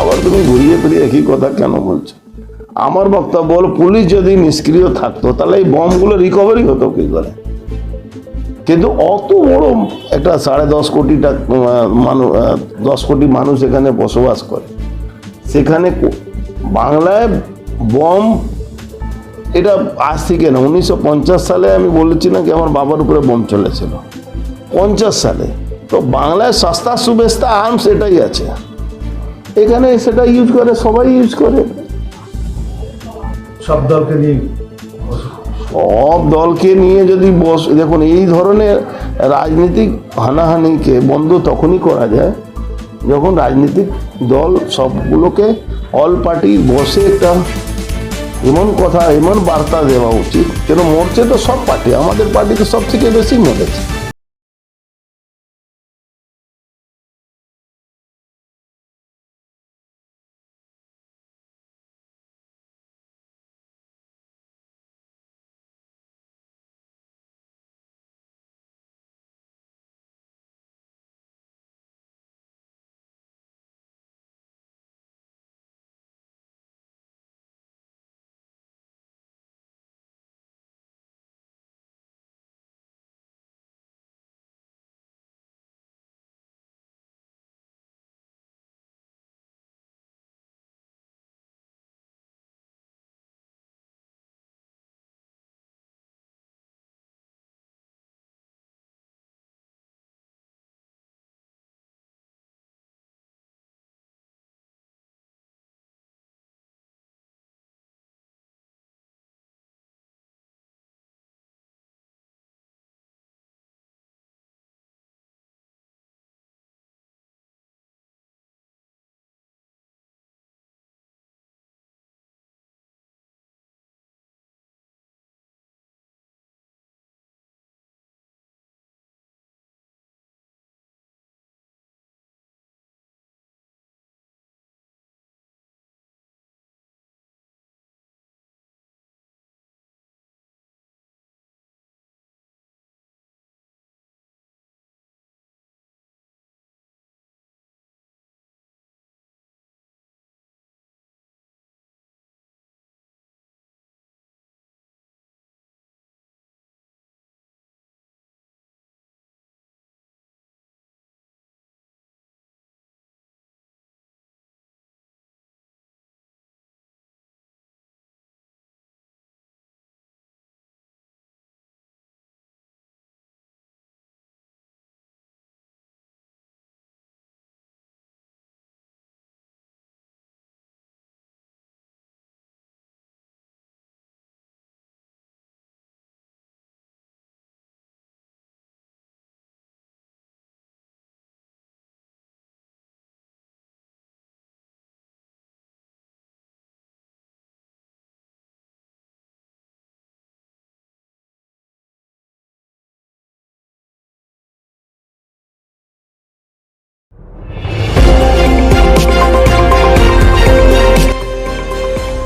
আবার তুমি ঘুরিয়ে ফিরিয়ে একই কথা কেন বলছো? আমার বক্তব্য হলো, পুলিশ যদি নিষ্ক্রিয় থাকতো, তাহলে এই বমগুলো রিকভারি হতো কি করে? কিন্তু অত বড় একটা সাড়ে দশ কোটি মানুষ দশ কোটি মানুষ এখানে বসবাস করে। সেখানে বাংলায় বম, এটা আজ থেকে না, উনিশশো পঞ্চাশ সালে আমি বলেছি নাকি আমার বাবার উপরে বম চলেছিল। পঞ্চাশ সালে। তো বাংলায় সস্তা সুবেস্তা আর্মস এটাই আছে। এখানে সেটা ইউজ করে সবাই ইউজ করে। সব দলকে নিয়ে। সব দলকে নিয়ে যদি বস দেখুন এই ধরনের রাজনৈতিক হানাহানিকে বন্ধ তখনই করা যায় যখন রাজনৈতিক দল সবগুলোকে অল পার্টি বসে একটা এমন কথা এমন বার্তা দেওয়া উচিত কেন মরছে তো সব পার্টি আমাদের পার্টি তো সব থেকে বেশি মরেছে।